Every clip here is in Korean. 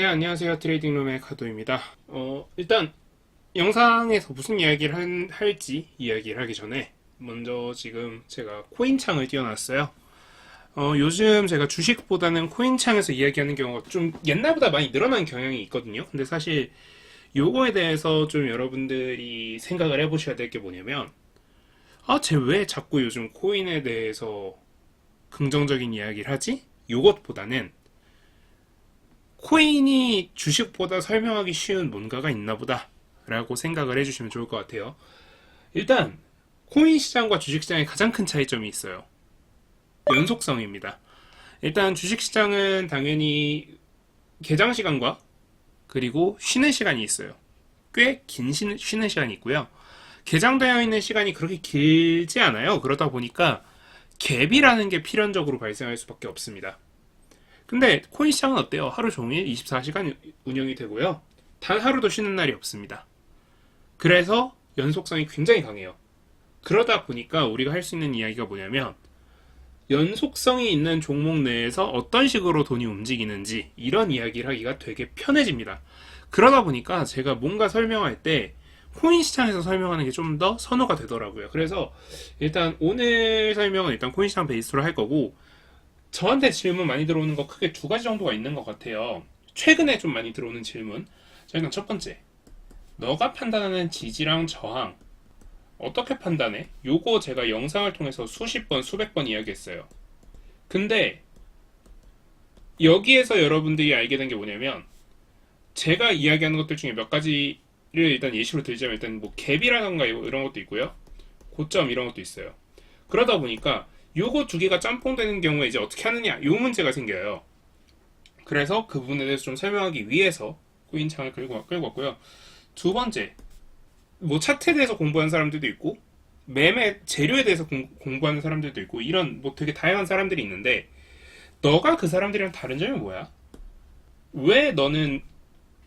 네, 안녕하세요. 트레이딩룸의 가도입니다. 어, 일단, 영상에서 무슨 이야기를 한- 할지 이야기를 하기 전에, 먼저 지금 제가 코인창을 띄워놨어요. 어, 요즘 제가 주식보다는 코인창에서 이야기하는 경우가 좀 옛날보다 많이 늘어난 경향이 있거든요. 근데 사실, 요거에 대해서 좀 여러분들이 생각을 해보셔야 될 게 뭐냐면, 아, 쟤 왜 자꾸 요즘 코인에 대해서 긍정적인 이야기를 하지? 요것보다는, 코인이 주식보다 설명하기 쉬운 뭔가가 있나 보다 라고 생각을 해주시면 좋을 것 같아요. 일단 코인 시장과 주식 시장의 가장 큰 차이점이 있어요. 연속성입니다. 일단 주식 시장은 당연히 개장 시간과 그리고 쉬는 시간이 있어요. 꽤 긴 쉬는 시간이 있고요. 개장되어 있는 시간이 그렇게 길지 않아요. 그러다 보니까 갭이라는 게 필연적으로 발생할 수밖에 없습니다. 근데 코인 시장은 어때요? 하루 종일 24시간 운영이 되고요. 단 하루도 쉬는 날이 없습니다. 그래서 연속성이 굉장히 강해요. 그러다 보니까 우리가 할 수 있는 이야기가 뭐냐면 연속성이 있는 종목 내에서 어떤 식으로 돈이 움직이는지 이런 이야기를 하기가 되게 편해집니다. 그러다 보니까 제가 뭔가 설명할 때 코인 시장에서 설명하는 게 좀 더 선호가 되더라고요. 그래서 일단 오늘 설명은 일단 코인 시장 베이스로 할 거고 저한테 질문 많이 들어오는 거 크게 두 가지 정도가 있는 것 같아요. 최근에 좀 많이 들어오는 질문. 자, 일단 첫 번째. 너가 판단하는 지지랑 저항. 어떻게 판단해? 요거 제가 영상을 통해서 수십 번, 수백 번 이야기했어요. 근데, 여기에서 여러분들이 알게 된 게 뭐냐면, 제가 이야기하는 것들 중에 몇 가지를 일단 예시로 들자면, 일단 뭐 갭이라던가 이런 것도 있고요. 고점 이런 것도 있어요. 그러다 보니까, 요거 두 개가 짬뽕되는 경우에 이제 어떻게 하느냐 요 문제가 생겨요. 그래서 그 부분에 대해서 좀 설명하기 위해서 코인창을 끌고, 끌고 왔고요. 두 번째, 뭐 차트에 대해서 공부하는 사람들도 있고 매매 재료에 대해서 공, 공부하는 사람들도 있고 이런 뭐 되게 다양한 사람들이 있는데 너가 그 사람들이랑 다른 점이 뭐야? 왜 너는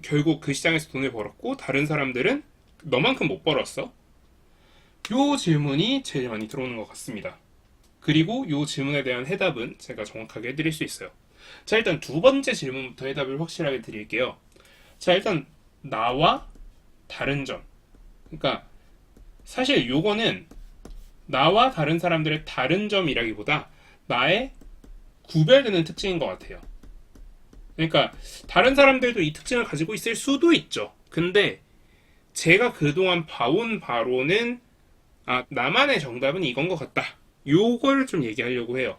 결국 그 시장에서 돈을 벌었고 다른 사람들은 너만큼 못 벌었어? 요 질문이 제일 많이 들어오는 것 같습니다. 그리고 이 질문에 대한 해답은 제가 정확하게 해드릴 수 있어요. 자, 일단 두 번째 질문부터 해답을 확실하게 드릴게요. 자, 일단 나와 다른 점. 그러니까 사실 요거는 나와 다른 사람들의 다른 점이라기보다 나의 구별되는 특징인 것 같아요. 그러니까 다른 사람들도 이 특징을 가지고 있을 수도 있죠. 근데 제가 그동안 봐온 바로는 아, 나만의 정답은 이건 것 같다. 요걸 좀 얘기하려고 해요.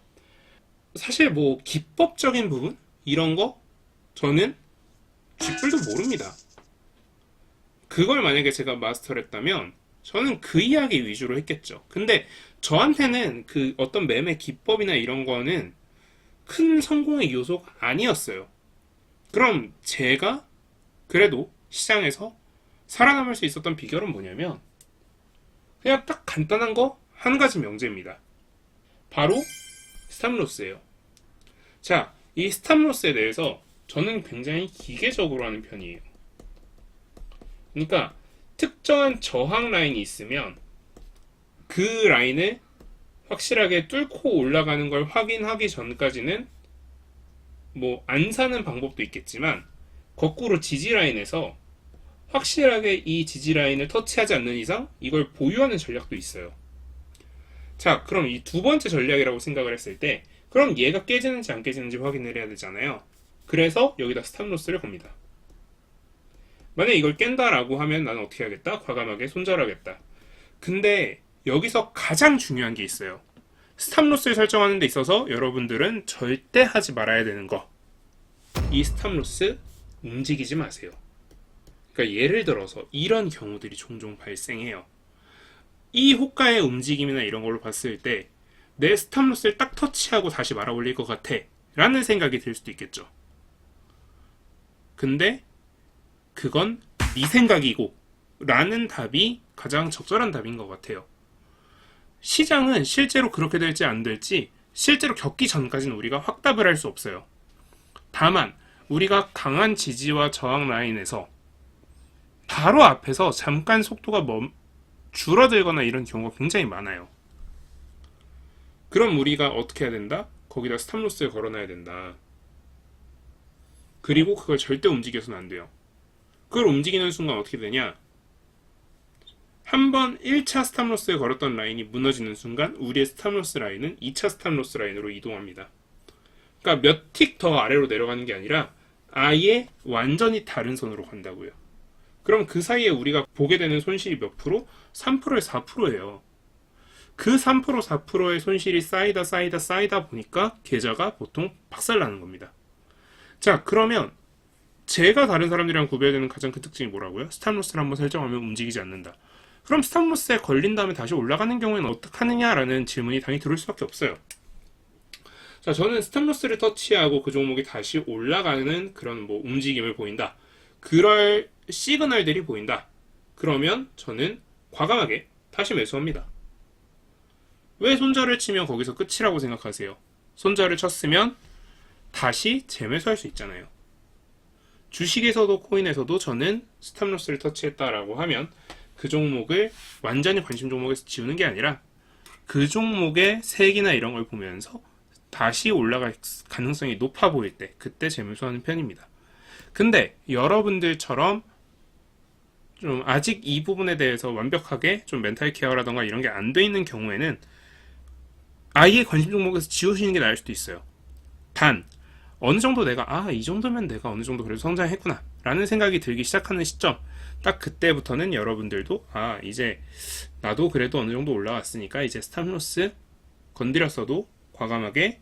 사실 뭐 기법적인 부분 이런 거 저는 쥐뿔도 모릅니다. 그걸 만약에 제가 마스터를 했다면 저는 그 이야기 위주로 했겠죠. 근데 저한테는 그 어떤 매매 기법이나 이런 거는 큰 성공의 요소가 아니었어요. 그럼 제가 그래도 시장에서 살아남을 수 있었던 비결은 뭐냐면 그냥 딱 간단한 거 한 가지 명제입니다. 바로 스탑로스예요. 자, 이 스탑로스에 대해서 저는 굉장히 기계적으로 하는 편이에요. 그러니까 특정한 저항 라인이 있으면 그 라인을 확실하게 뚫고 올라가는 걸 확인하기 전까지는 뭐 안 사는 방법도 있겠지만 거꾸로 지지 라인에서 확실하게 이 지지 라인을 터치하지 않는 이상 이걸 보유하는 전략도 있어요. 자, 그럼 이 두 번째 전략이라고 생각을 했을 때, 그럼 얘가 깨지는지 안 깨지는지 확인을 해야 되잖아요. 그래서 여기다 스탑로스를 겁니다. 만약 이걸 깬다라고 하면 나는 어떻게 하겠다? 과감하게 손절하겠다. 근데 여기서 가장 중요한 게 있어요. 스탑로스를 설정하는 데 있어서 여러분들은 절대 하지 말아야 되는 거. 이 스탑로스 움직이지 마세요. 그러니까 예를 들어서 이런 경우들이 종종 발생해요. 이 호가의 움직임이나 이런 걸로 봤을 때 내 스탑로스를 딱 터치하고 다시 말아 올릴 것 같아 라는 생각이 들 수도 있겠죠. 근데 그건 네 생각이고 라는 답이 가장 적절한 답인 것 같아요. 시장은 실제로 그렇게 될지 안 될지 실제로 겪기 전까지는 우리가 확답을 할 수 없어요. 다만 우리가 강한 지지와 저항 라인에서 바로 앞에서 잠깐 속도가 멈, 줄어들거나 이런 경우가 굉장히 많아요. 그럼 우리가 어떻게 해야 된다? 거기다 스탑로스를 걸어놔야 된다. 그리고 그걸 절대 움직여서는 안 돼요. 그걸 움직이는 순간 어떻게 되냐? 한 번 1차 스탑로스에 걸었던 라인이 무너지는 순간 우리의 스탑로스 라인은 2차 스탑로스 라인으로 이동합니다. 그러니까 몇 틱 더 아래로 내려가는 게 아니라 아예 완전히 다른 선으로 간다고요. 그럼 그 사이에 우리가 보게 되는 손실이 몇 프로? 3%에 4%예요. 그 3% 4%의 손실이 쌓이다 쌓이다 쌓이다 보니까 계좌가 보통 박살나는 겁니다. 자 그러면 제가 다른 사람들이랑 구별되는 가장 큰 특징이 뭐라고요? 스탑로스를 한번 설정하면 움직이지 않는다. 그럼 스탑로스에 걸린 다음에 다시 올라가는 경우에는 어떻게 하느냐라는 질문이 당연히 들을 수밖에 없어요. 자, 저는 스탑로스를 터치하고 그 종목이 다시 올라가는 그런 뭐 움직임을 보인다. 그럴 시그널들이 보인다. 그러면 저는 과감하게 다시 매수합니다. 왜 손절을 치면 거기서 끝이라고 생각하세요? 손절을 쳤으면 다시 재매수할 수 있잖아요. 주식에서도 코인에서도 저는 스탑로스를 터치했다라고 하면 그 종목을 완전히 관심 종목에서 지우는 게 아니라 그 종목의 색이나 이런 걸 보면서 다시 올라갈 가능성이 높아 보일 때 그때 재매수하는 편입니다. 근데 여러분들처럼 좀 아직 이 부분에 대해서 완벽하게 좀 멘탈 케어라던가 이런 게 안 돼 있는 경우에는 아예 관심 종목에서 지우시는 게 나을 수도 있어요. 단 어느 정도 내가 아 이 정도면 내가 어느 정도 그래도 성장했구나 라는 생각이 들기 시작하는 시점. 딱 그때부터는 여러분들도 아 이제 나도 그래도 어느 정도 올라왔으니까 이제 스탑로스 건드렸어도 과감하게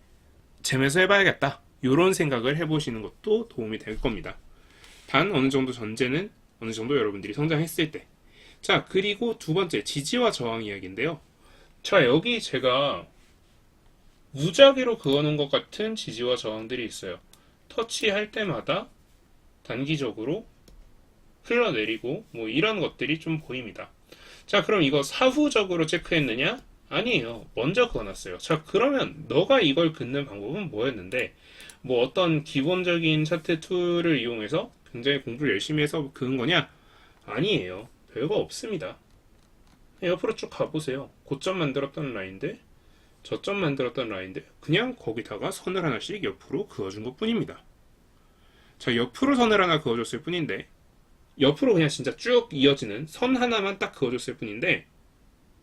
재매수 해봐야겠다. 이런 생각을 해보시는 것도 도움이 될 겁니다. 단 어느 정도 전제는 어느 정도 여러분들이 성장했을 때 자 그리고 두 번째 지지와 저항 이야기인데요 자 여기 제가 무작위로 그어놓은 것 같은 지지와 저항들이 있어요. 터치할 때마다 단기적으로 흘러내리고 뭐 이런 것들이 좀 보입니다. 자, 그럼 이거 사후적으로 체크했느냐? 아니에요. 먼저 그어놨어요. 자, 그러면 너가 이걸 긋는 방법은 뭐였는데 뭐 어떤 기본적인 차트 툴을 이용해서 굉장히 공부를 열심히 해서 그은 거냐? 아니에요. 별거 없습니다. 옆으로 쭉 가보세요. 고점 만들었던 라인들 저점 만들었던 라인들 그냥 거기다가 선을 하나씩 옆으로 그어준 것 뿐입니다. 자 옆으로 선을 하나 그어줬을 뿐인데 옆으로 그냥 진짜 쭉 이어지는 선 하나만 딱 그어줬을 뿐인데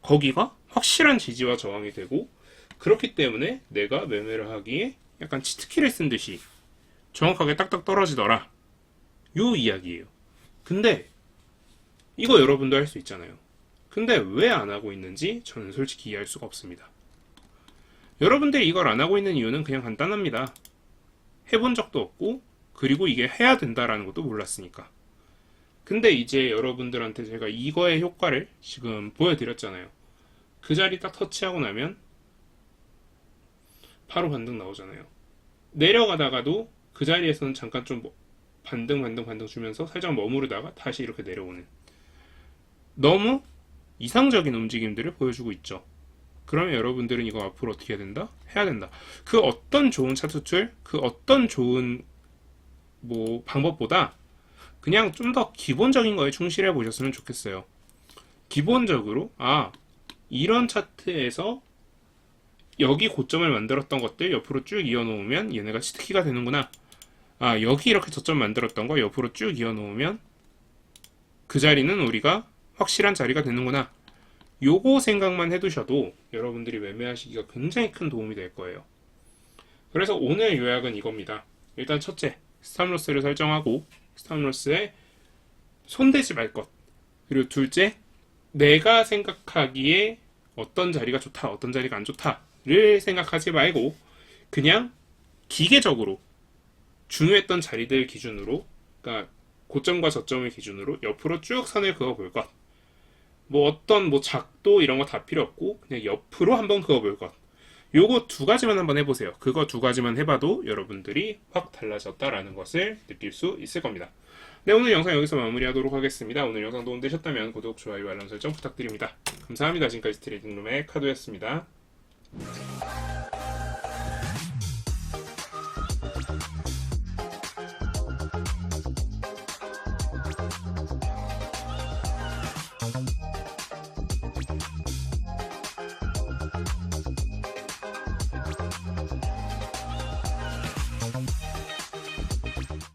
거기가 확실한 지지와 저항이 되고 그렇기 때문에 내가 매매를 하기에 약간 치트키를 쓴 듯이 정확하게 딱딱 떨어지더라. 요 이야기예요. 근데 이거 여러분도 할 수 있잖아요. 근데 왜 안 하고 있는지 저는 솔직히 이해할 수가 없습니다. 여러분들이 이걸 안 하고 있는 이유는 그냥 간단합니다. 해본 적도 없고, 그리고 이게 해야 된다라는 것도 몰랐으니까. 근데 이제 여러분들한테 제가 이거의 효과를 지금 보여드렸잖아요. 그 자리 딱 터치하고 나면 바로 반등 나오잖아요. 내려가다가도 그 자리에서는 잠깐 좀 반등 반등 반등 주면서 살짝 머무르다가 다시 이렇게 내려오는 너무 이상적인 움직임들을 보여주고 있죠. 그러면 여러분들은 이거 앞으로 어떻게 해야 된다? 해야 된다. 그 어떤 좋은 차트 툴, 그 어떤 좋은 뭐 방법보다 그냥 좀 더 기본적인 거에 충실해 보셨으면 좋겠어요. 기본적으로 아 이런 차트에서 여기 고점을 만들었던 것들 옆으로 쭉 이어놓으면 얘네가 치트키가 되는구나. 아 여기 이렇게 저점 만들었던 거 옆으로 쭉 이어 놓으면 그 자리는 우리가 확실한 자리가 되는구나. 요거 생각만 해두셔도 여러분들이 매매하시기가 굉장히 큰 도움이 될 거예요. 그래서 오늘 요약은 이겁니다. 일단 첫째, 스탑로스를 설정하고 스탑로스에 손대지 말 것. 그리고 둘째, 내가 생각하기에 어떤 자리가 좋다, 어떤 자리가 안 좋다를 생각하지 말고 그냥 기계적으로 중요했던 자리들 기준으로 그러니까 고점과 저점을 기준으로 옆으로 쭉 선을 그어 볼 것. 뭐 어떤 뭐 작도 이런 거 다 필요 없고 그냥 옆으로 한번 그어볼 것. 요거 두 가지만 한번 해보세요. 그거 두 가지만 해봐도 여러분들이 확 달라졌다라는 것을 느낄 수 있을 겁니다. 네, 오늘 영상 여기서 마무리하도록 하겠습니다. 오늘 영상 도움되셨다면 구독, 좋아요, 알람 설정 부탁드립니다. 감사합니다. 지금까지 트레이딩룸의 카도였습니다.